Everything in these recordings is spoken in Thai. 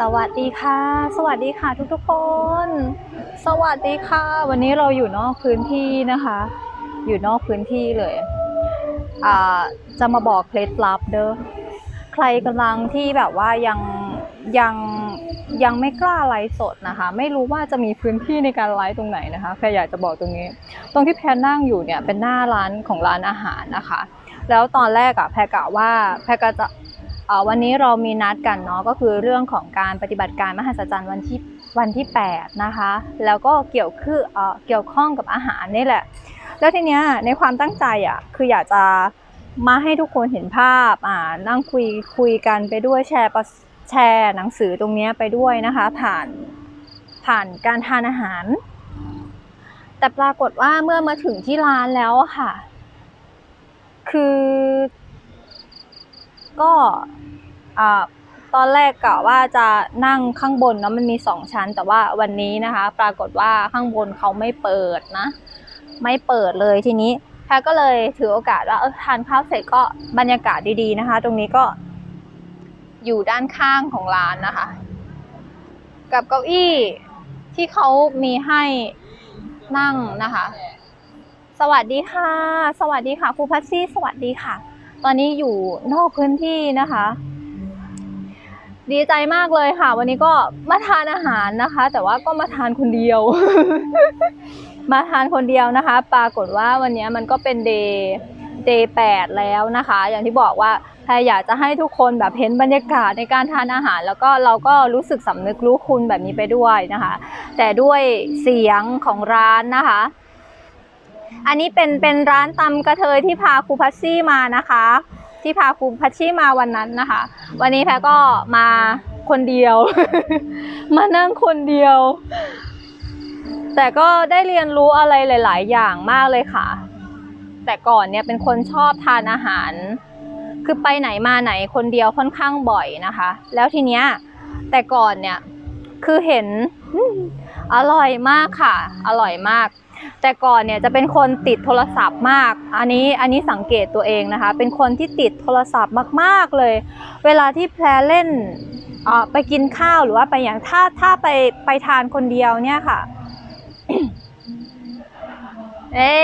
สวัสดีค่ะ สวัสดีค่ะทุกทุกๆคน สวัสดีค่ะ วันนี้เราอยู่นอกพื้นที่นะคะ อยู่นอกพื้นที่เลยอ่าจะมาบอกเคล็ดลับเด้อใครกำลังที่แบบว่ายังยังยังไม่กล้าไลฟ์สดนะคะ ไม่รู้ว่าจะมีพื้นที่ในการไลฟ์ตรงไหนนะคะแพรอยากจะบอกตรงนี้ ตรงที่แพรนั่งอยู่เนี่ยเป็นหน้าร้านของร้านอาหารนะคะ แล้วตอนแรกอะแพรกะว่าแพรก็จะ วันนี้เรามีนัดกันเนาะก็คือเรื่องของการปฏิบัติการมหัศจรรย์วันที่วันที่ 8 นะคะ แล้วก็เกี่ยวคือเอเกี่ยวข้องกับอาหารนี่แหละ แล้วทีเนี้ยในความตั้งใจอะคืออยากจะมาให้ทุกคนเห็นภาพอ่านั่งคุยคุยกันไปด้วยแชร์ปะแชร์หนังสือตรงเนี้ยไปด้วยนะคะ ผ่านผ่านการทานอาหาร แต่ปรากฏว่าเมื่อมาถึงที่ร้านแล้วค่ะ คือ ก็ตอนแรกกะว่าจะนั่งข้างบนเนาะมันมีสองชั้น แต่ว่าวันนี้นะคะ ปรากฏว่าข้างบนเขาไม่เปิดนะ ไม่เปิดเลยทีนี้แพรก็เลยถือโอกาสว่าทานข้าวเสร็จก็บรรยากาศดีๆนะคะ ตรงนี้ก็อยู่ด้านข้างของร้านนะคะ กับเก้าอี้ที่เขามีให้นั่งนะคะ สวัสดีค่ะ สวัสดีค่ะครูพัชซี่สวัสดีค่ะ ตอนนี้อยู่นอกพื้นที่นะคะ ดีใจมากเลยค่ะ วันนี้ก็มาทานอาหารนะคะ แต่ว่าก็มาทานคนเดียว มาทานคนเดียวนะคะ ปรากฏว่าวันนี้มันก็เป็นเดย์เดย์แปดแล้วนะคะ อย่างที่บอกว่าแพรอยากจะให้ทุกคนแบบเห็นบรรยากาศในการทานอาหาร แล้วก็เราก็รู้สึกสำนึกรู้คุณแบบนี้ไปด้วยนะคะ แต่ด้วยเสียงของร้านนะคะ อันนี้เป็นเป็นร้านตำกระเทยที่พาครูพัชชี่มานะคะ ที่พาครูพัชชี่มาวันนั้นนะคะ วันนี้แพรก็มาคนเดียว มานั่งคนเดียว แต่ก็ได้เรียนรู้อะไรหลาย ๆ อย่างมากเลยค่ะ แต่ก่อนเนี่ยเป็นคนชอบทานอาหาร คือไปไหนมาไหนคนเดียวค่อนข้างบ่อยนะคะ แล้วทีเนี้ยแต่ก่อนเนี่ยคือเห็นอืมอร่อยมากค่ะ อร่อยมาก แต่ก่อนเนี่ยจะเป็นคนติดโทรศัพท์มาก อันนี้อันนี้สังเกตตัวเองนะคะ เป็นคนที่ติดโทรศัพท์มาก ๆเลย เวลาที่แพรเล่นไปกินข้าวหรือว่าไปอย่างถ้าถ้าไปไปทานคนเดียวเนี่ยค่ะ เอ้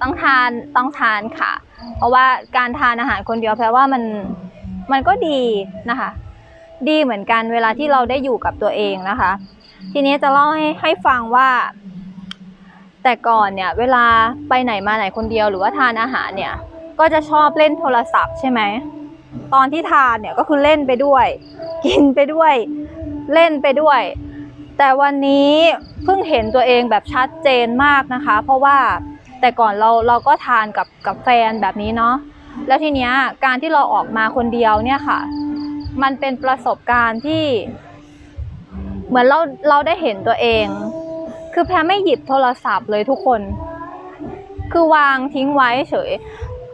ต้องทานต้องทานค่ะ เพราะว่าการทานอาหารคนเดียวแปลว่ามันมันก็ดีนะคะ ดีเหมือนกันเวลาที่เราได้อยู่กับตัวเองนะคะ ทีนี้จะเล่าให้ให้ฟังว่า แต่ก่อนเนี่ยเวลาไปไหนมาไหนคนเดียวหรือว่าทานอาหารเนี่ย ก็จะชอบเล่นโทรศัพท์ใช่ไหม ตอนที่ทานเนี่ยก็คือเล่นไปด้วย กินไปด้วย เล่นไปด้วย แต่วันนี้เพิ่งเห็นตัวเองแบบชัดเจนมากนะคะ เพราะว่าแต่ก่อนเราเราก็ทานกับกับแฟนแบบนี้เนาะ แล้วทีเนี้ยการที่เราออกมาคนเดียวเนี่ยค่ะ มันเป็นประสบการณ์ที่ เหมือนเราเราได้เห็นตัวเอง คือแพรไม่หยิบโทรศัพท์เลยทุกคน คือวางทิ้งไว้เฉย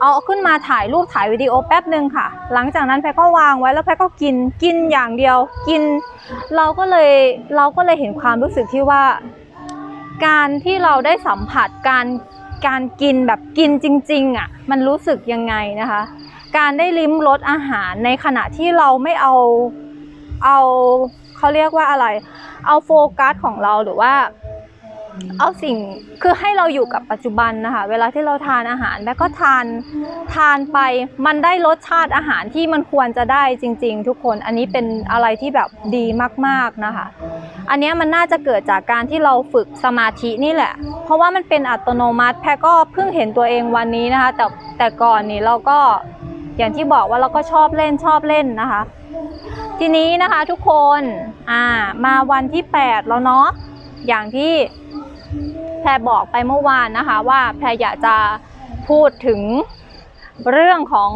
เอาขึ้นมาถ่ายรูปถ่ายวิดีโอแป๊บหนึ่งค่ะ หลังจากนั้นแพรก็วางไว้แล้วแพรก็กินกินอย่างเดียว กิน เราก็เลยเราก็เลยเห็นความรู้สึกที่ว่า การที่เราได้สัมผัสการการกินแบบกินจริง ๆอะมันรู้สึกยังไงนะคะ การได้ลิ้มรสอาหารในขณะที่เราไม่เอาเอาเขาเรียกว่าอะไร เอาโฟกัสของเราหรือว่า เอาสิ่งคือให้เราอยู่กับปัจจุบันนะคะ เวลาที่เราทานอาหารแล้วก็ทานทานไป มันได้รสชาติอาหารที่มันควรจะได้จริง ๆ ทุกคนอันนี้เป็นอะไรที่แบบดีมากๆนะคะ อันเนี้ยมันน่าจะเกิดจากการที่เราฝึกสมาธินี่แหละ เพราะว่ามันเป็นอัตโนมัติแพรก็เพิ่งเห็นตัวเองวันนี้นะคะ แต่แต่ก่อนนี่เราก็อย่างที่บอกว่าเราก็ชอบเล่นชอบเล่นนะคะ ทีนี้นะคะทุกคนอ่ามาวันที่ 8 แล้วเนาะอย่างที่ พรบอกไปเมื่อวานนะคะว่าแพรอยากจะพูดถึงเรื่องของ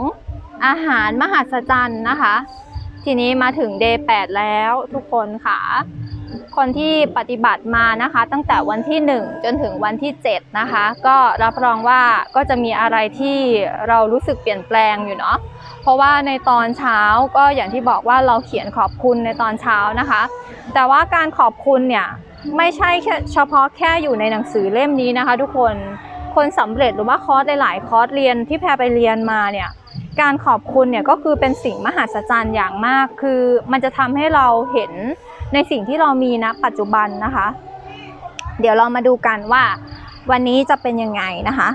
อาหารมหัศจรรย์นะคะ ทีนี้มาถึง day 8 แล้วทุกคนค่ะ คนที่ปฏิบัติมานะคะ ตั้งแต่วันที่ 1 จนถึงวันที่ 7 นะคะ ก็รับรองว่าก็จะมีอะไรที่เรารู้สึกเปลี่ยนแปลงอยู่เนาะเพราะว่าในตอนเช้าก็อย่างที่บอกว่าเราเขียนขอบคุณในตอนเช้านะคะ แต่ว่าการขอบคุณเนี่ย ไม่ใช่แค่เฉพาะแค่อยู่ในหนังสือเล่มนี้นะคะ ทุกคนคนสำเร็จหรือว่าคอร์สหลาย ๆ คอร์สเรียนที่แพรไปเรียนมาเนี่ยการขอบคุณเนี่ยก็คือเป็นสิ่งมหัศจรรย์อย่างมาก คือมันจะทำให้เราเห็นในสิ่งที่เรามีนะปัจจุบันนะคะ เดี๋ยวเรามาดูกันว่าวันนี้จะเป็นยังไงนะคะ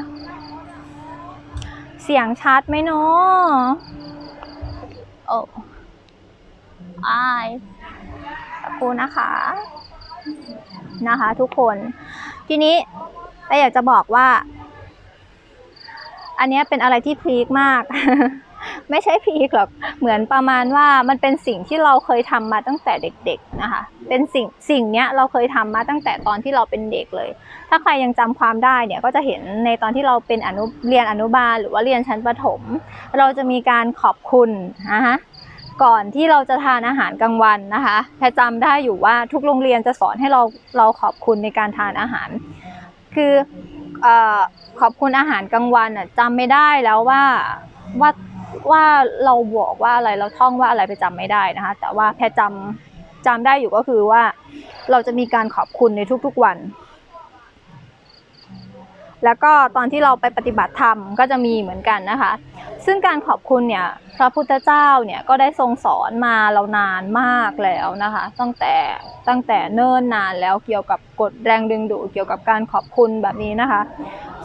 เสียงชัดไหมเนาะโอ้อายขอบคุณนะคะ นะคะทุกคนทีนี้แต่อยากจะบอกว่า อันนี้เป็นอะไรที่พีคมาก ไม่ใช่พีคหรอกเหมือนประมาณว่ามันเป็นสิ่งที่เราเคยทำมาตั้งแต่เด็ก ๆนะคะ เป็นสิ่งสิ่งเนี้ยเราเคยทำมาตั้งแต่ตอนที่เราเป็นเด็กเลย ถ้าใครยังจำความได้เนี่ยก็จะเห็นในตอนที่เราเป็นอนุเรียนอนุบาลหรือว่าเรียนชั้นประถม เราจะมีการขอบคุณนะคะ ก่อนที่เราจะทานอาหารกลางวันนะคะแพรจำได้อยู่ว่าทุกโรงเรียนจะสอนให้เราเราขอบคุณในการทานอาหาร คืออขอบคุณอาหารกลางวันจำไม่ได้แล้วว่าว่าว่าเราบอกว่าอะไรเราท่องว่าอะไรไปจำไม่ได้นะคะ แต่ว่าแพรจำจำได้อยู่ก็คือว่า เราจะมีการขอบคุณในทุกๆวัน แล้วก็ตอนที่เราไปปฏิบัติธรรมก็จะมีเหมือนกันนะคะ ซึ่งการขอบคุณเนี่ยพระพุทธเจ้าเนี่ยก็ได้ทรงสอนมาเรานานมากแล้วนะคะ ตั้งแต่ตั้งแต่เนิ่นนานแล้วเกี่ยวกับกฎแรงดึงดูดเกี่ยวกับการขอบคุณแบบนี้นะคะ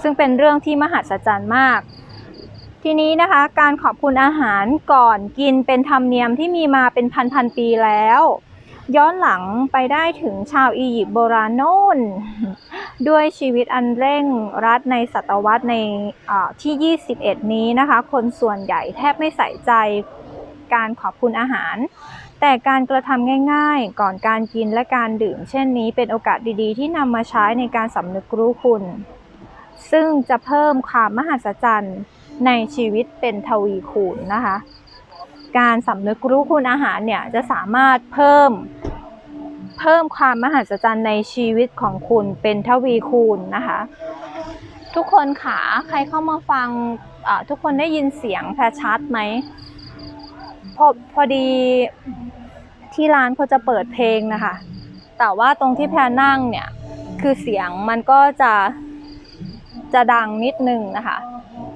ซึ่งเป็นเรื่องที่มหัศจรรย์มาก ทีนี้นะคะการขอบคุณอาหารก่อนกินเป็นธรรมเนียมที่มีมาเป็นพันๆปีแล้ว ย้อนหลังไปได้ถึงชาวอียิปต์โบราณโน้น ด้วยชีวิตอันเร่งรัดในศตวรรษในอ่าที่ 21 นี้นะคะ คนส่วนใหญ่แทบไม่ใส่ใจการขอบคุณอาหาร แต่การกระทำง่ายๆ ก่อนการกินและการดื่ม เช่นนี้เป็นโอกาสดีๆ ที่นำมาใช้ในการสำนึกรู้คุณ ซึ่งจะเพิ่มความมหัศจรรย์ในชีวิตเป็นทวีคูณนะคะ การสำนึกรู้คุณอาหารเนี่ยจะสามารถเพิ่ม เพิ่มความมหัศจรรย์ในชีวิตของคุณเป็นทวีคูณนะคะ ทุกคนขาใครเข้ามาฟังทุกคนได้ยินเสียงแพรชัดไหมพอพอดีที่ร้านเขาจะเปิดเพลงนะคะ แต่ว่าตรงที่แพรนั่งเนี่ยคือเสียงมันก็จะจะดังนิดนึงนะคะ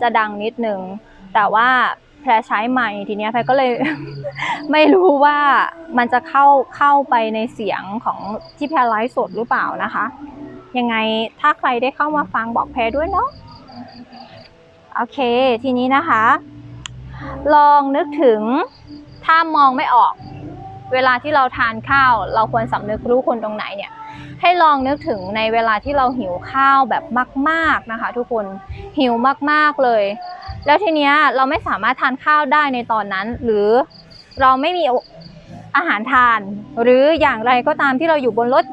จะดังนิดนึงแต่ว่า แพรใช้ไมค์ทีเนี้ยแพรก็เลย ไม่รู้ว่ามันจะเข้าเข้าไปในเสียงของที่แพรไลฟ์สดหรือเปล่านะคะ ยังไงถ้าใครได้เข้ามาฟังบอกแพรด้วยเนาะโอเค ทีนี้นะคะ ลองนึกถึงถ้ามองไม่ออก เวลาที่เราทานข้าว เราควรสำนึกรู้คนตรงไหนเนี่ย ให้ลองนึกถึงในเวลาที่เราหิวข้าวแบบมาก ๆนะคะ ทุกคนหิวมากๆเลย แล้วทีเนี้ยเราไม่สามารถทานข้าวได้ในตอนนั้น หรือเราไม่มีอาหารทาน หรืออย่างไรก็ตามที่เราอยู่บนรถ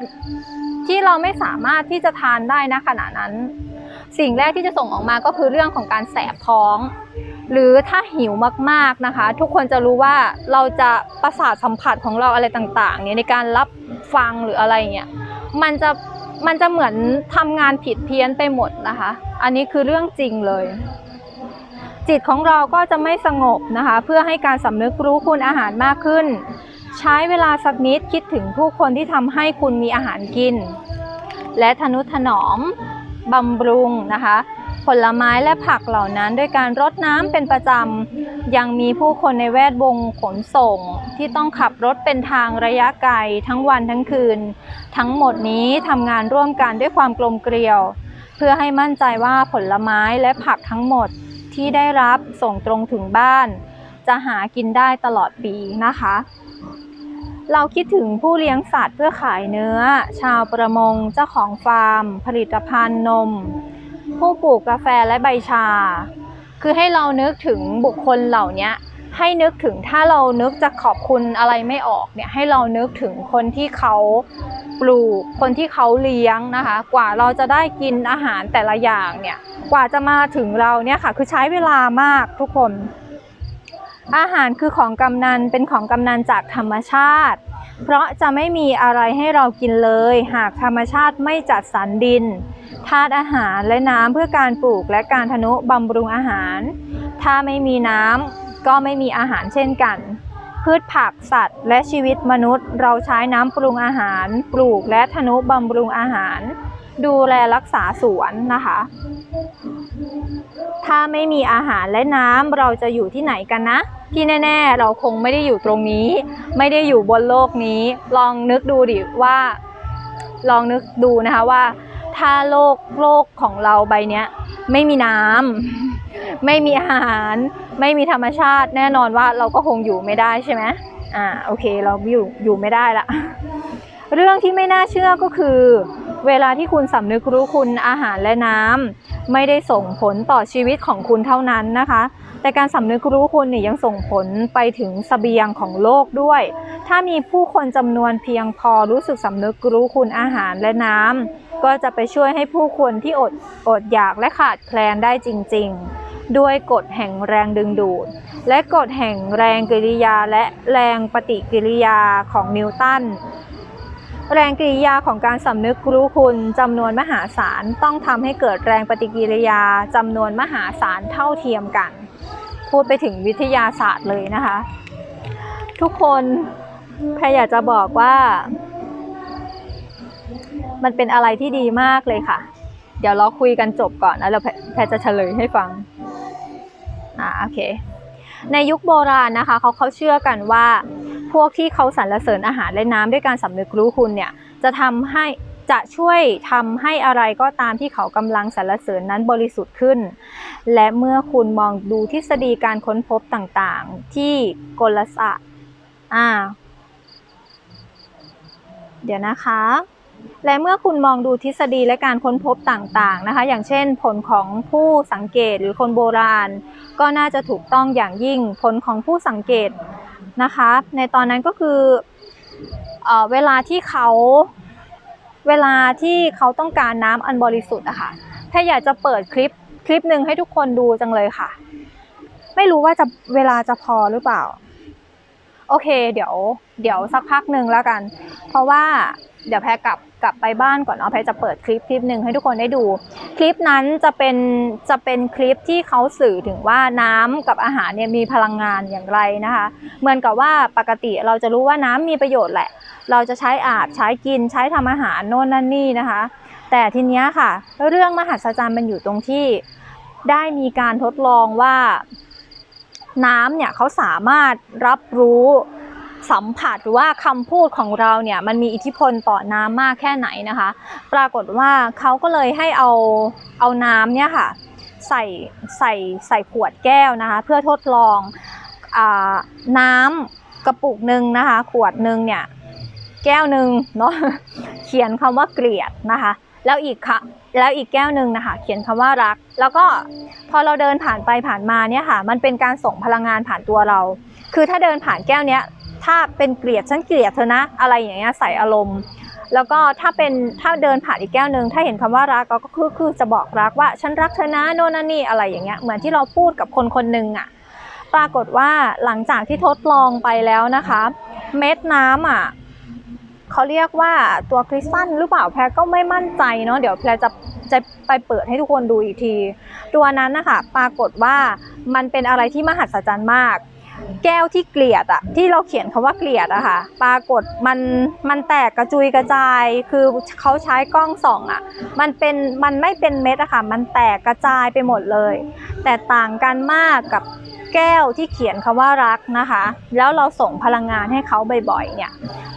ที่เราไม่สามารถที่จะทานได้นะขณะนั้น สิ่งแรกที่จะส่งออกมาก็คือเรื่องของการแสบท้อง หรือถ้าหิวมากๆนะคะ ทุกคนจะรู้ว่าเราจะประสาทสัมผัสของเราอะไรต่างๆเนี่ยในการรับฟังหรืออะไรเนี่ยมันจะมันจะเหมือนทำงานผิดเพี้ยนไปหมดนะคะ อันนี้คือเรื่องจริงเลย จิตของเราก็จะไม่สงบนะคะ เพื่อให้การสำนึกรู้คุณอาหารมากขึ้น ใช้เวลาสักนิดคิดถึงผู้คนที่ทำให้คุณมีอาหารกิน และทนุถนอมบำรุงนะคะ ผลไม้และผักเหล่านั้นด้วยการรดน้ำเป็นประจำ ยังมีผู้คนในแวดวงขนส่ง ที่ต้องขับรถเป็นทางระยะไกลทั้งวันทั้งคืน ทั้งหมดนี้ทำงานร่วมกันด้วยความกลมเกลียว เพื่อให้มั่นใจว่าผลไม้และผักทั้งหมด ที่ได้รับส่งตรงถึงบ้าน จะหากินได้ตลอดปีนะคะ เราคิดถึงผู้เลี้ยงสัตว์เพื่อขายเนื้อ ชาวประมงเจ้าของฟาร์ม ผลิตภัณฑ์นม ผู้ปลูกกาแฟและใบชา คือให้เรานึกถึงบุคคลเหล่านี้ ให้นึกถึงถ้าเรานึกจะขอบคุณอะไรไม่ออกเนี่ยให้เรานึกถึงคนที่เขาปลูกคนที่เขาเลี้ยงนะคะ กว่าเราจะได้กินอาหารแต่ละอย่างเนี่ยกว่าจะมาถึงเราเนี่ยค่ะคือใช้เวลามากทุกคน อาหารคือของกำนันเป็นของกำนันจากธรรมชาติ เพราะจะไม่มีอะไรให้เรากินเลย หากธรรมชาติไม่จัดสรรดินธาตุอาหารและน้ำเพื่อการปลูกและการทนุบำรุงอาหาร ถ้าไม่มีน้ำ ก็ไม่มีอาหารเช่นกัน พืชผักสัตว์ และชีวิตมนุษย์ เราใช้น้ำปรุงอาหาร ปลูกและทนุบำรุงอาหาร ดูแลรักษาสวนนะคะ ถ้าไม่มีอาหารและน้ำเราจะอยู่ที่ไหนกันนะที่แน่ ๆ เราคงไม่ได้อยู่ตรงนี้ ไม่ได้อยู่บนโลกนี้ ลองนึกดูดิว่า ลองนึกดูนะคะว่า ถ้าโลกโลกของเราใบนี้ไม่มีน้ำไม่มีอาหาร ไม่มีธรรมชาติแน่นอนว่าเราก็คงอยู่ไม่ได้ใช่ไหมอ่าโอเคเราอยู่อยู่ไม่ได้ละเรื่องที่ไม่น่าเชื่อก็คือ เวลาที่คุณสำนึกรู้คุณอาหารและน้ำไม่ได้ส่งผลต่อชีวิตของคุณเท่านั้นนะคะ แต่การสำนึกรู้คุณเนี่ยยังส่งผลไปถึงสเสบียงของโลกด้วย ถ้ามีผู้คนจำนวนเพียงพอรู้สึกสำนึกรู้คุณอาหารและน้ำก็จะไปช่วยให้ผู้คนที่อดอดอยากและขาดแคลนได้จริง ๆ ด้วยกฎแห่งแรงดึงดูด และกฎแห่งแรงกิริยาและแรงปฏิกิริยาของนิวตันแรงกิริยาของการสำนึกรู้คุณจำนวนมหาศาลต้องทำให้เกิดแรงปฏิกิริยาจำนวนมหาศาลเท่าเทียมกัน พูดไปถึงวิทยาศาสตร์เลยนะคะ ทุกคนแพรอยากจะบอกว่า มันเป็นอะไรที่ดีมากเลยค่ะ เดี๋ยวเราคุยกันจบก่อนแล้วเราแพรแพรจะเฉลยให้ฟัง อ่าโอเค ในยุคโบราณนะคะเขาเขาเชื่อกันว่า พวกที่เขาสรรเสริญอาหารและน้ำด้วยการสำนึกรู้คุณเนี่ยจะทำให้จะช่วยทำให้อะไรก็ตามที่เขากำลังสรรเสริญนั้นบริสุทธิ์ขึ้น และเมื่อคุณมองดูทฤษฎีการค้นพบต่างๆ ที่กลศาสตร์อ่า เดี๋ยวนะคะ และเมื่อคุณมองดูทฤษฎีและการค้นพบต่างๆนะคะ อย่างเช่น ผลของผู้สังเกตหรือคนโบราณ ก็น่าจะถูกต้องอย่างยิ่งผลของผู้สังเกตนะคะ ในตอนนั้นก็คือเอเวลาที่เขาเวลาที่เขาต้องการน้ำอันบริสุทธิ์อะค่ะถ้าอยากจะเปิดคลิปคลิปหนึ่งให้ทุกคนดูจังเลยค่ะ ไม่รู้ว่าจะเวลาจะพอหรือเปล่า โอเค เดี๋ยว เดี๋ยวสักพักหนึ่งแล้วกัน เพราะว่าเดี๋ยวแพรกลับ กลับไปบ้านก่อนเนาะแพรจะเปิดคลิปคลิปหนึ่งให้ทุกคนได้ดู คลิปนั้นจะเป็นจะเป็นคลิปที่เขาสื่อถึงว่าน้ำกับอาหารเนี่ยมีพลังงานอย่างไรนะคะ เหมือนกับว่าปกติเราจะรู้ว่าน้ำมีประโยชน์แหละ เราจะใช้อาบใช้กินใช้ทำอาหารโน่นนั่นนี่นะคะ แต่ทีเนี้ยค่ะ เรื่องมหัศจรรย์มันอยู่ตรงที่ได้มีการทดลองว่าน้ำเนี่ยเขาสามารถรับรู้ สัมผัสหรือว่าคำพูดของเราเนี่ยมันมีอิทธิพลต่อน้ำมากแค่ไหนนะคะ ปรากฏว่าเขาก็เลยให้เอาเอาน้ำเนี่ยค่ะใส่ใส่ใส่ขวดแก้วนะคะ เพื่อทดลองอน้ำกระปุกหนึ่งนะคะ ขวดหนึ่งเนี่ยแก้วหนึ่งเนาะเขียนคำว่าเกลียดนะคะแล้วอีกค่ะแล้วอีกแก้วหนึ่งนะคะ เขียนคำว่ารัก แล้วก็พอเราเดินผ่านไปผ่านมาเนี่ยค่ะ มันเป็นการส่งพลังงานผ่านตัวเรา คือถ้าเดินผ่านแก้วเนี้ย ถ้าเป็นเกลียดฉันเกลียดเธอนะ อะไรอย่างเงี้ยใส่อารมณ์ แล้วก็ถ้าเป็นถ้าเดินผ่านอีกแก้วหนึ่งถ้าเห็นคำว่ารักก็คือคือจะบอกรักว่าฉันรักเธอนะโน่นนั่นนี่อะไรอย่างเงี้ยเหมือนที่เราพูดกับคนคนหนึ่งอะปรากฏว่าหลังจากที่ทดลองไปแล้วนะคะ เม็ดน้ำอะเขาเรียกว่าตัวคริสตัลหรือเปล่าแพรก็ไม่มั่นใจเนาะเดี๋ยวแพรจะจะไปเปิดให้ทุกคนดูอีกที ตัวนั้นนะคะปรากฏว่ามันเป็นอะไรที่มหัศจรรย์มาก แก้วที่เกลียดอะที่เราเขียนคำว่าเกลียดอะค่ะ ปรากฏมันมันแตกกระจุยกระจาย คือเขาใช้กล้องส่องอะมันเป็นมันไม่เป็นเม็ดอะค่ะ มันแตกกระจายไปหมดเลย แต่ต่างกันมากกับแก้วที่เขียนคำว่ารักนะคะ แล้วเราส่งพลังงานให้เขาบ่อยๆ เนี่ย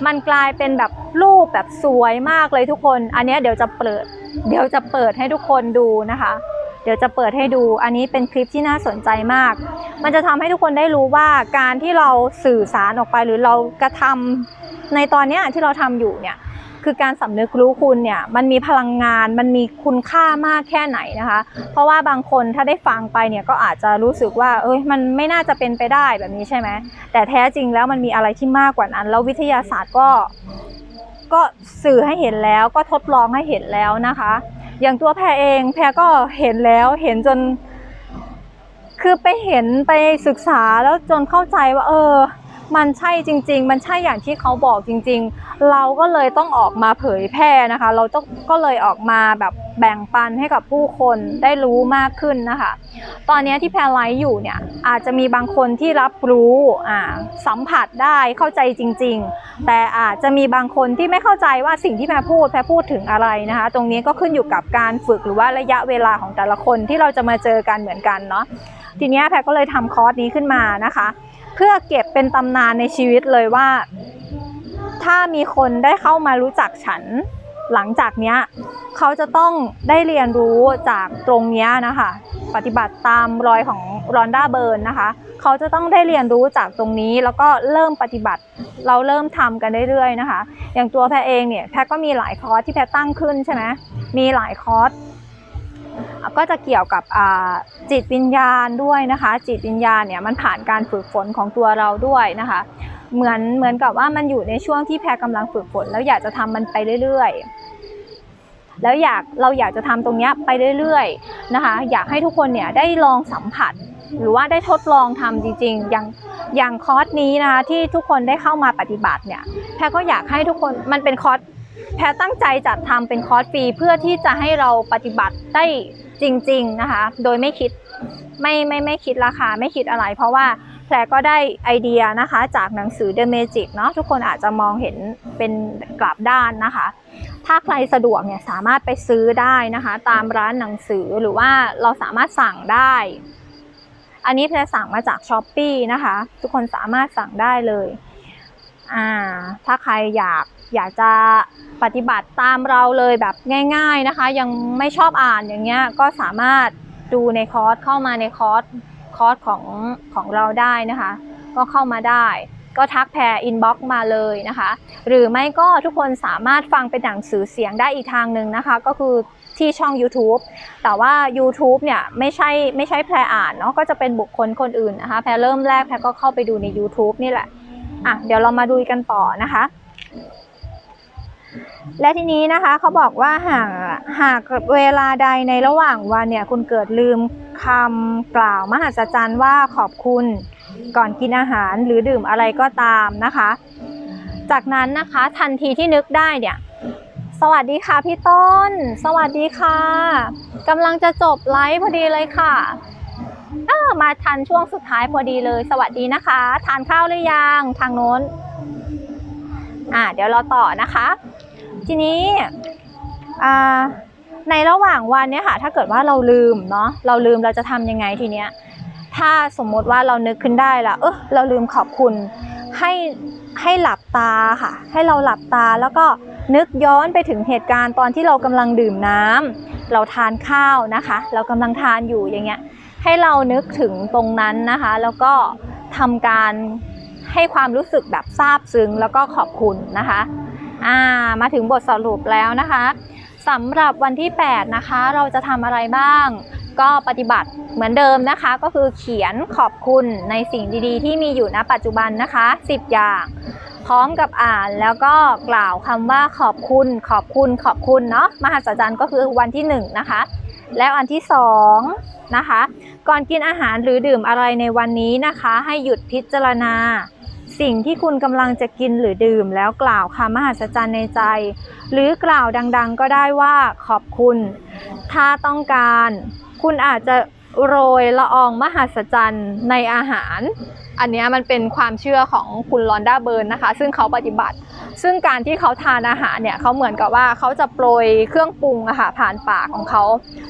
มันกลายเป็นแบบรูปแบบสวยมากเลยทุกคน อันนี้เดี๋ยวจะเปิด เดี๋ยวจะเปิดให้ทุกคนดูนะคะ เดี๋ยวจะเปิดให้ดู อันนี้เป็นคลิปที่น่าสนใจมาก มันจะทำให้ทุกคนได้รู้ว่าการที่เราสื่อสารออกไปหรือเรากระทำในตอนนี้ที่เราทำอยู่เนี่ยคือการสำนึกรู้คุณเนี่ยมันมีพลังงานมันมีคุณค่ามากแค่ไหนนะคะ เพราะว่าบางคนถ้าได้ฟังไปเนี่ยก็อาจจะรู้สึกว่าเอ้ยมันไม่น่าจะเป็นไปได้แบบนี้ใช่ไหมแต่แท้จริงแล้วมันมีอะไรที่มากกว่านั้น แล้ววิทยาศาสตร์ก็ก็สื่อให้เห็นแล้วก็ทดลองให้เห็นแล้วนะคะ อย่างตัวแพรเอง แพรก็เห็นแล้วเห็นจน คือไปเห็นไปศึกษาแล้วจนเข้าใจว่า เออ มันใช่จริง ๆ มันใช่อย่างที่เขาบอกจริง ๆ เราก็เลยต้องออกมาเผยแพร่นะคะ เราต้องก็เลยออกมาแบบแบ่งปันให้กับผู้คนได้รู้มากขึ้นนะคะ ตอนนี้ที่แพรไลฟ์อยู่เนี่ยอาจจะมีบางคนที่รับรู้อ่าสัมผัสได้เข้าใจจริง ๆ แต่อาจจะมีบางคนที่ไม่เข้าใจว่าสิ่งที่แพรพูดแพรพูดถึงอะไรนะคะ ตรงนี้ก็ขึ้นอยู่กับการฝึกหรือว่าระยะเวลาของแต่ละคนที่เราจะมาเจอกันเหมือนกันเนาะทีนี้แพรก็เลยทำคอร์สนี้ขึ้นมานะคะ เพื่อเก็บเป็นตำนานในชีวิตเลยว่า ถ้ามีคนได้เข้ามารู้จักฉัน หลังจากเนี้ยเขาจะต้องได้เรียนรู้จากตรงเนี้ยนะคะ ปฏิบัติตามรอยของรอนด้าเบิร์นนะคะ เขาจะต้องได้เรียนรู้จากตรงนี้แล้วก็เริ่มปฏิบัติเราเริ่มทำกันเรื่อยๆนะคะ อย่างตัวแพรเองเนี่ยแพรก็มีหลายคอร์สที่แพรตั้งขึ้นใช่ไหมมีหลายคอร์ส ก็จะเกี่ยวกับจิตวิญญาณด้วยนะคะ จิตวิญญาณเนี่ยมันผ่านการฝึกฝนของตัวเราด้วยนะคะ เหมือนเหมือนกับว่ามันอยู่ในช่วงที่แพรกำลังฝึกฝน แล้วอยากจะทำมันไปเรื่อยๆ แล้วอยากเราอยากจะทำตรงเนี้ยไปเรื่อยๆนะคะ อยากให้ทุกคนเนี่ยได้ลองสัมผัสหรือว่าได้ทดลองทำจริงๆ อย่างอย่างคอร์สนี้นะคะที่ทุกคนได้เข้ามาปฏิบัติเนี่ยแพรก็อยากให้ทุกคนมันเป็นคอร์สแพรตั้งใจจัดทำเป็นคอร์สฟรีเพื่อที่จะให้เราปฏิบัติได้ จริง ๆนะคะ โดยไม่คิดไม่ไม่ไม่คิดราคาไม่คิดอะไร เพราะว่าแพรก็ได้ไอเดียนะคะ จากหนังสือ The Magic เนาะทุกคนอาจจะมองเห็นเป็นกลับด้านนะคะ ถ้าใครสะดวกเนี่ยสามารถไปซื้อได้นะคะ ตามร้านหนังสือหรือว่าเราสามารถสั่งได้ อันนี้แพรสั่งมาจากช้อปปีนะคะ ทุกคนสามารถสั่งได้เลย อ่าถ้าใครอยากอยากจะปฏิบัติตามเราเลยแบบง่าย ๆนะคะ ยังไม่ชอบอ่านอย่างเงี้ยก็สามารถดูในคอร์สเข้ามาในคอร์สคอร์สของของเราได้นะคะ ก็เข้ามาได้ ก็ทักแพรอินบ็อกมาเลยนะคะ หรือไม่ก็ทุกคนสามารถฟังเป็นหนังสือเสียงได้อีกทางหนึ่งนะคะ ก็คือที่ช่อง YouTube แต่ว่า YouTube เนี่ยไม่ใช่ไม่ใช่แพรอ่านเนาะก็จะเป็นบุคคลคนอื่นนะคะ แพรเริ่มแรกแพรก็เข้าไปดูใน YouTube นี่แหละ อะเดี๋ยวเรามาดูกันต่อนะคะ และทีนี้นะคะเขาบอกว่าหากหากเวลาใดในระหว่างวันเนี่ยคุณเกิดลืมคำกล่าวมหัศจรรย์ว่าขอบคุณก่อนกินอาหารหรือดื่มอะไรก็ตามนะคะ จากนั้นนะคะทันทีที่นึกได้เนี่ยสวัสดีค่ะพี่ต้น สวัสดีค่ะกำลังจะจบไลฟ์พอดีเลยค่ะ มาทันช่วงสุดท้ายพอดีเลย สวัสดีนะคะ ทานข้าวหรือยังทางโน้น อ่า เดี๋ยวเราต่อนะคะ ทีนี้อ่าในระหว่างวันเนี่ยค่ะ ถ้าเกิดว่าเราลืมเนาะเราลืมเราจะทำยังไงทีเนี้ย ถ้าสมมติว่าเรานึกขึ้นได้ละเออเราลืมขอบคุณให้ให้หลับตาค่ะ ให้เราหลับตาแล้วก็นึกย้อนไปถึงเหตุการณ์ตอนที่เรากำลังดื่มน้ำเราทานข้าวนะคะ เรากำลังทานอยู่อย่างเงี้ย ให้เรานึกถึงตรงนั้นนะคะ แล้วก็ทำการให้ความรู้สึกแบบซาบซึ้งแล้วก็ขอบคุณนะคะอ่ามาถึงบทสรุปแล้วนะคะสำหรับวันที่ 8 นะคะ เราจะทำอะไรบ้าง ก็ปฏิบัติเหมือนเดิมนะคะ ก็คือเขียนขอบคุณในสิ่งดีๆ ที่มีอยู่ณปัจจุบันนะคะ 10 อย่าง พร้อมกับอ่านแล้วก็กล่าวคำว่าขอบคุณ ขอบคุณ ขอบคุณเนาะมหัศจรรย์ก็คือวันที่ 1 นะคะ แล้วอันที่2นะคะ ก่อนกินอาหารหรือดื่มอะไรในวันนี้นะคะ ให้หยุดพิจารณา สิ่งที่คุณกำลังจะกินหรือดื่ม แล้วกล่าวคำมหัศจรรย์ในใจ หรือกล่าวดังๆ ก็ได้ว่าขอบคุณ ถ้าต้องการ คุณอาจจะโรยละอองมหัศจรรย์ในอาหาร อันนี้มันเป็นความเชื่อของคุณลอนด้าเบิร์นนะคะ ซึ่งเขาปฏิบัติ ซึ่งการที่เขาทานอาหารเนี่ยเขาเหมือนกับว่าเขาจะโปรยเครื่องปรุงอะค่ะผ่านปากของเขา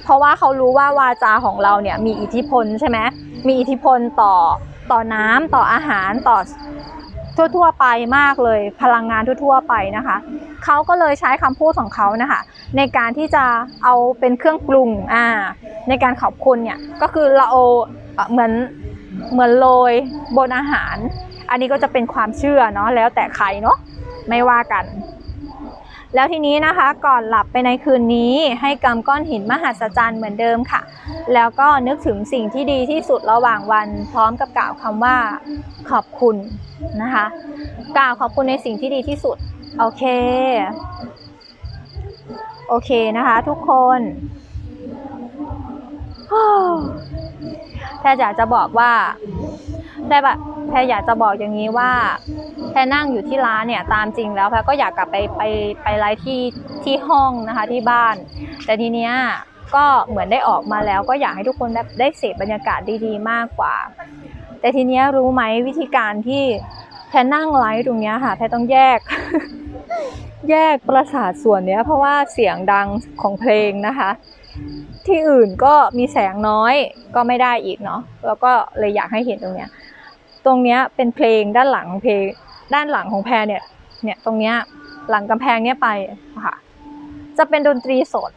เพราะว่าเขารู้ว่าวาจาของเราเนี่ยมีอิทธิพลใช่ไหมมีอิทธิพลต่อต่อน้ำต่ออาหารต่อทั่วๆไปมากเลยพลังงานทั่วๆไปนะคะเขาก็เลยใช้คำพูดของเขานะคะในการที่จะเอาเป็นเครื่องปรุงอ่าในการขอบคุณเนี่ยก็คือเราเอาเอ่อเหมือนเหมือนโรยบนอาหาร อันนี้ก็จะเป็นความเชื่อเนาะแล้วแต่ใครเนาะ ไม่ว่ากัน แล้วทีนี้นะคะก่อนหลับไปในคืนนี้ให้กำก้อนหินมหัศจรรย์เหมือนเดิมค่ะ แล้วก็นึกถึงสิ่งที่ดีที่สุดระหว่างวันพร้อมกับกล่าวคำว่าขอบคุณนะคะ กล่าวขอบคุณในสิ่งที่ดีที่สุด โอเค โอเคนะคะทุกคน แพรอยากจะบอกว่าแพรแบบแพรอยากจะบอกอย่างนี้ว่าแพรนั่งอยู่ที่ร้านเนี่ยตามจริงแล้วแพรก็อยากกลับไปไปไปไลฟ์ที่ที่ห้องนะคะที่บ้าน แต่ทีเนี้ยก็เหมือนได้ออกมาแล้วก็อยากให้ทุกคนได้ได้เสพบรรยากาศดีๆ มากกว่า แต่ทีเนี้ยรู้ไหมวิธีการที่แพรนั่งไลฟ์ตรงเนี้ยค่ะแพรต้องแยก แยกประสาทส่วนเนี้ยเพราะว่าเสียงดังของเพลงนะคะ ที่อื่นก็มีแสงน้อยก็ไม่ได้อีกเนาะแล้วก็เลยอยากให้เห็นตรงเนี้ยตรงเนี้ยเป็นเพลงด้านหลังเพลงด้านหลังของแพรเนี่ยเนี่ยตรงเนี้ยหลังกำแพงเนี้ยไปค่ะจะเป็นดนตรีสด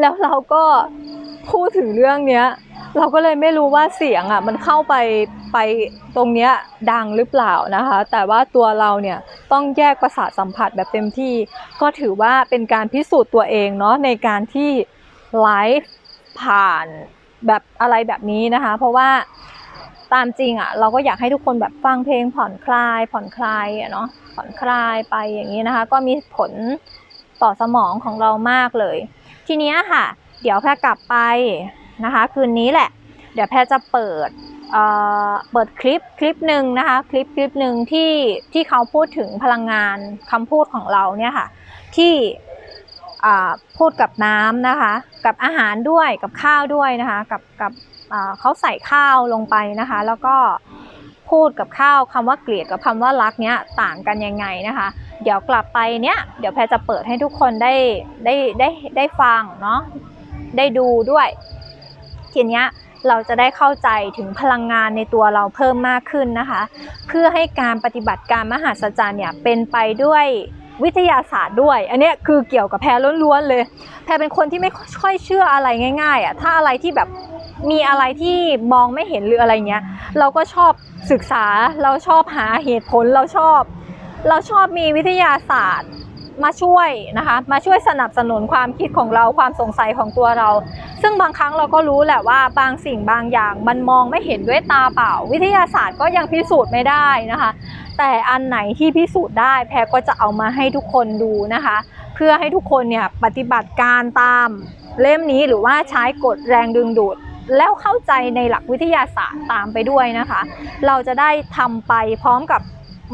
แล้วเราก็พูดถึงเรื่องเนี้ย เราก็เลยไม่รู้ว่าเสียงอะมันเข้าไปไปตรงเนี้ยดังหรือเปล่านะคะ แต่ว่าตัวเราเนี่ยต้องแยกประสาทสัมผัสแบบเต็มที่ ก็ถือว่าเป็นการพิสูจน์ตัวเองเนาะในการที่ไลฟ์ผ่านแบบอะไรแบบนี้นะคะ เพราะว่าตามจริงอะเราก็อยากให้ทุกคนแบบฟังเพลงผ่อนคลาย ผ่อนคลายเนาะผ่อนคลายไปอย่างนี้นะคะ ก็มีผลต่อสมองของเรามากเลย ทีนี้ค่ะ เดี๋ยวแพรกลับไปนะคะ คืนนี้แหละ เดี๋ยวแพรจะเปิดเอ่อเปิดคลิปคลิปหนึ่งนะคะ คลิปคลิปหนึ่งที่ที่เขาพูดถึงพลังงานคำพูดของเราเนี่ยค่ะ ที่พูดกับน้ำนะคะ กับอาหารด้วยกับข้าวด้วยนะคะ กับกับเขาใส่ข้าวลงไปนะคะ แล้วก็พูดกับข้าวคำว่าเกลียดกับคำว่ารักเนี้ยต่างกันยังไงนะคะ เดี๋ยวกลับไปเนี้ยเดี๋ยวแพรจะเปิดให้ทุกคนได้ได้ได้ได้ฟังเนาะได้ดูด้วย ทีเนี้ยเราจะได้เข้าใจถึงพลังงานในตัวเราเพิ่มมากขึ้นนะคะ เพื่อให้การปฏิบัติการมหาศจรรย์เนี่ยเป็นไปด้วยวิทยาศาสตร์ด้วย อันเนี้ยคือเกี่ยวกับแพรล้วนๆเลย แพรเป็นคนที่ไม่ค่อยเชื่ออะไรง่ายๆอะถ้าอะไรที่แบบมีอะไรที่มองไม่เห็นหรืออะไรเงี้ย เราก็ชอบศึกษาเราชอบหาเหตุผลเราชอบ เราชอบมีวิทยาศาสตร์มาช่วยนะคะมาช่วยสนับสนุนความคิดของเราความสงสัยของตัวเรา ซึ่งบางครั้งเราก็รู้แหละว่าบางสิ่งบางอย่างมันมองไม่เห็นด้วยตาเปล่า วิทยาศาสตร์ก็ยังพิสูจน์ไม่ได้นะคะ แต่อันไหนที่พิสูจน์ได้แพรก็จะเอามาให้ทุกคนดูนะคะ เพื่อให้ทุกคนเนี่ยปฏิบัติการตามเล่มนี้หรือว่าใช้กฎแรงดึงดูดแล้วเข้าใจในหลักวิทยาศาสตร์ตามไปด้วยนะคะ เราจะได้ทำไปพร้อมกับ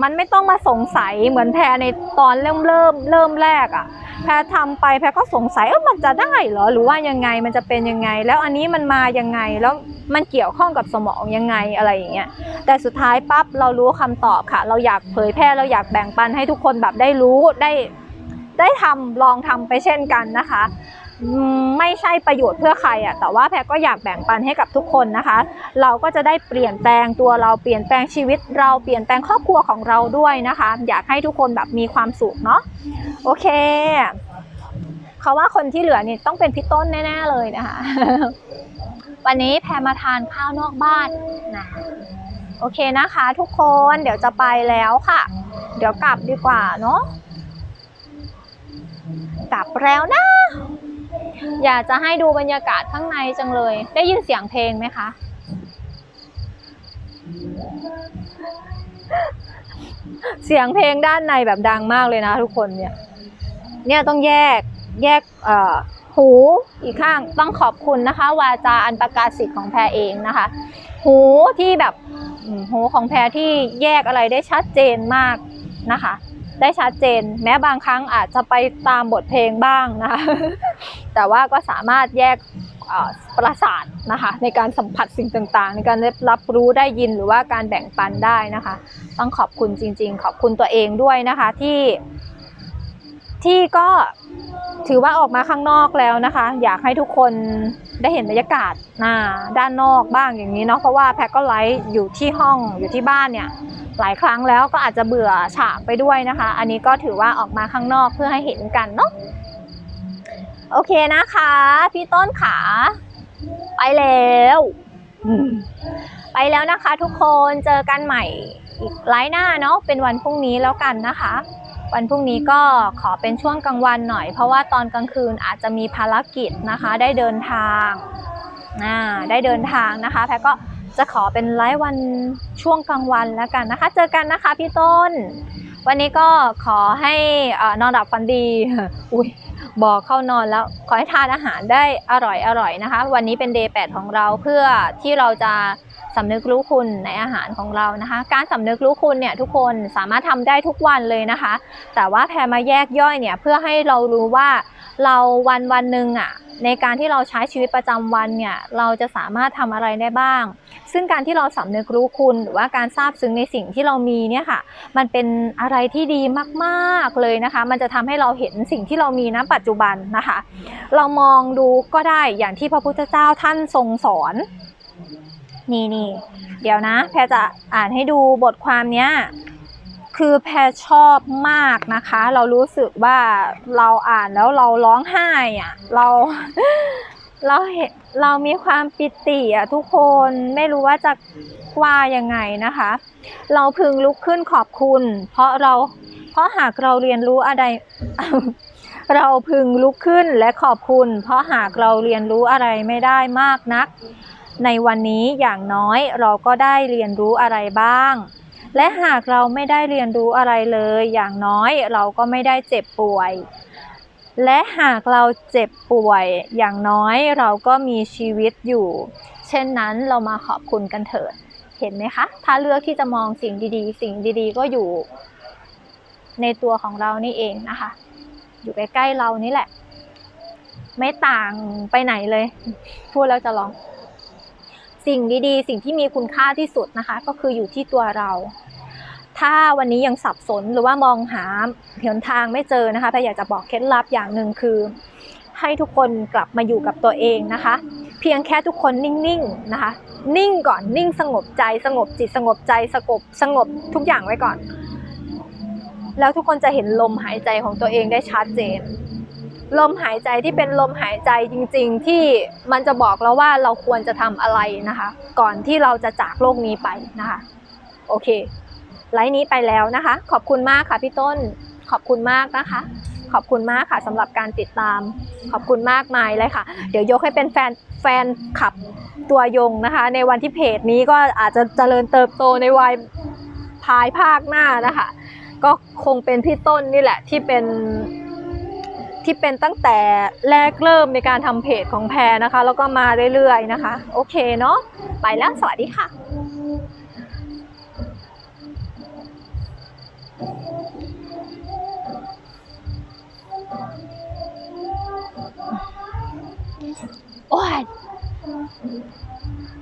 มันไม่ต้องมาสงสัยเหมือนแพรในตอนเริ่มเริ่มเริ่มแรกอะ่ะ แพรทำไปแพรก็สงสัยเออมันจะได้เหรอหรือว่ายังไงมันจะเป็นยังไง แล้วอันนี้มันมายังไงแล้วมันเกี่ยวข้องกับสมองยังไงอะไรอย่างเงี้ยแต่สุดท้ายปั๊บเรารู้คำตอบค่ะ เราอยากเผยแพร่เราอยากแบ่งปันให้ทุกคนแบบได้รู้ได้ได้ทำลองทำไปเช่นกันนะคะ ไม่ใช่ประโยชน์เพื่อใครอะแต่ว่าแพรก็อยากแบ่งปันให้กับทุกคนนะคะ เราก็จะได้เปลี่ยนแปลงตัวเราเปลี่ยนแปลงชีวิต เราเปลี่ยนแปลงครอบครัวของเราด้วยนะคะ อยากให้ทุกคนแบบมีความสุขเนาะโอเคเขาว่าคนที่เหลือนี่ต้องเป็นพี่ต้นแน่ๆเลยนะคะ วันนี้แพรมาทานข้าวนอกบ้านนะโอเคนะคะ ทุกคนเดี๋ยวจะไปแล้วค่ะ เดี๋ยวกลับดีกว่าเนาะกลับแล้วนะ อยากจะให้ดูบรรยากาศข้างในจังเลย ได้ยินเสียงเพลงไหมคะ เสียงเพลงด้านในแบบดังมากเลยนะทุกคนเนี่ย เนี่ยต้องแยกแยกเอ่อหูอีกข้างต้องขอบคุณนะคะ วาจาอันประกาศสิทธิ์ของแพรเองนะคะ หูที่แบบอืมหูของแพรที่แยกอะไรได้ชัดเจนมากนะคะ ได้ชัดเจน แม้บางครั้งอาจจะไปตามบทเพลงบ้างนะคะแต่ว่าก็สามารถแยกประสาทนะคะในการสัมผัสสิ่งต่างๆ ในการรับรู้ได้ยินหรือว่าการแบ่งปันได้นะคะ ต้องขอบคุณจริง ๆ ขอบคุณตัวเองด้วยนะคะที่ที่ก็ ถือว่าออกมาข้างนอกแล้วนะคะ อยากให้ทุกคนได้เห็นบรรยากาศน้าด้านนอกบ้างอย่างนี้เนาะเพราะว่าแพทก็ไลฟ์อยู่ที่ห้องอยู่ที่บ้านเนี่ยหลายครั้งแล้วก็อาจจะเบื่อฉากไปด้วยนะคะ อันนี้ก็ถือว่าออกมาข้างนอกเพื่อให้เห็นกันเนาะโอเคนะคะ พี่ต้นขา ไปแล้ว ไปแล้วนะคะทุกคนเจอกันใหม่อีกไลฟ์หน้าเนาะเป็นวันพรุ่งนี้แล้วกันนะคะ วันพรุ่งนี้ก็ขอเป็นช่วงกลางวันหน่อย เพราะว่าตอนกลางคืนอาจจะมีภารกิจนะคะ ได้เดินทางอ่าได้เดินทางนะคะ แพรก็จะขอเป็นไลฟ์วันช่วงกลางวันแล้วกันนะคะ เจอกันนะคะพี่ต้น วันนี้ก็ขอให้อนอนหลับฝันดี อุ้ยบอกเข้านอนแล้ว ขอให้ทานอาหารได้อร่อยอร่อยนะคะ วันนี้เป็นเดย์แปดของเราเพื่อที่เราจะ สำนึกรู้คุณในอาหารของเรานะคะ การสำนึกรู้คุณเนี่ยทุกคนสามารถทำได้ทุกวันเลยนะคะ แต่ว่าแพรมาแยกย่อยเนี่ยเพื่อให้เรารู้ว่าเราวันวันหนึ่งอะในการที่เราใช้ชีวิตประจำวันเนี่ยเราจะสามารถทำอะไรได้บ้าง ซึ่งการที่เราสำนึกรู้คุณหรือว่าการทราบซึ้งในสิ่งที่เรามีเนี่ยค่ะ มันเป็นอะไรที่ดีมากๆเลยนะคะ มันจะทำให้เราเห็นสิ่งที่เรามีณปัจจุบันนะคะ เรามองดูก็ได้อย่างที่พระพุทธเจ้าท่านทรงสอน นี่นี่เดี๋ยวนะ แพรจะอ่านให้ดูบทความเนี้ยคือแพรชอบมากนะคะ เรารู้สึกว่าเราอ่านแล้วเราร้องไห้อะเราเราเห็นเรามีความปิติอะทุกคนไม่รู้ว่าจะว่ายังไงนะคะ เราพึงลุกขึ้นขอบคุณ เพราะเราเพราะหากเราเรียนรู้อะไร เราพึงลุกขึ้นและขอบคุณ เพราะหากเราเรียนรู้อะไรไม่ได้มากนัก ในวันนี้อย่างน้อยเราก็ได้เรียนรู้อะไรบ้าง และหากเราไม่ได้เรียนรู้อะไรเลย อย่างน้อยเราก็ไม่ได้เจ็บป่วย และหากเราเจ็บป่วย อย่างน้อยเราก็มีชีวิตอยู่ เช่นนั้นเรามาขอบคุณกันเถิด เห็นไหมคะ ถ้าเลือกที่จะมองสิ่งดีๆ สิ่งดีๆ ก็อยู่ ในตัวของเรานี่เองนะคะ อยู่ใกล้ๆเรานี่แหละ ไม่ต่างไปไหนเลย พูดแล้วจะร้อง สิ่งดีๆ สิ่งที่มีคุณค่าที่สุดนะคะ ก็คืออยู่ที่ตัวเรา ถ้าวันนี้ยังสับสนหรือว่ามองหาหนทางไม่เจอนะคะแต่อยากจะบอกเคล็ดลับอย่างหนึ่งคือ ให้ทุกคนกลับมาอยู่กับตัวเองนะคะ เพียงแค่ทุกคนนิ่งๆนะคะ นิ่งก่อนนิ่งสงบใจ สงบจิตสงบใจสงบสงบทุกอย่างไว้ก่อน แล้วทุกคนจะเห็นลมหายใจของตัวเองได้ชัดเจน ลมหายใจที่เป็นลมหายใจจริง ๆ ที่มันจะบอกเราว่าเราควรจะทำอะไรนะคะ ก่อนที่เราจะจากโลกนี้ไปนะคะ โอเค ไลฟ์นี้ไปแล้วนะคะ ขอบคุณมากค่ะพี่ต้น ขอบคุณมากนะคะ ขอบคุณมากค่ะสำหรับการติดตาม ขอบคุณมากมายเลยค่ะ เดี๋ยวยกให้เป็นแฟนแฟนขับตัวยงนะคะ ในวันที่เพจนี้ก็อาจจะเจริญเติบโตในวัยภายภาคหน้านะคะ ก็คงเป็นพี่ต้นนี่แหละที่เป็น ที่เป็นตั้งแต่แรกเริ่มในการทำเพจของแพรนะคะ แล้วก็มาเรื่อยๆนะคะ โอเคเนาะไปแล้วสวัสดีค่ะโอ้ย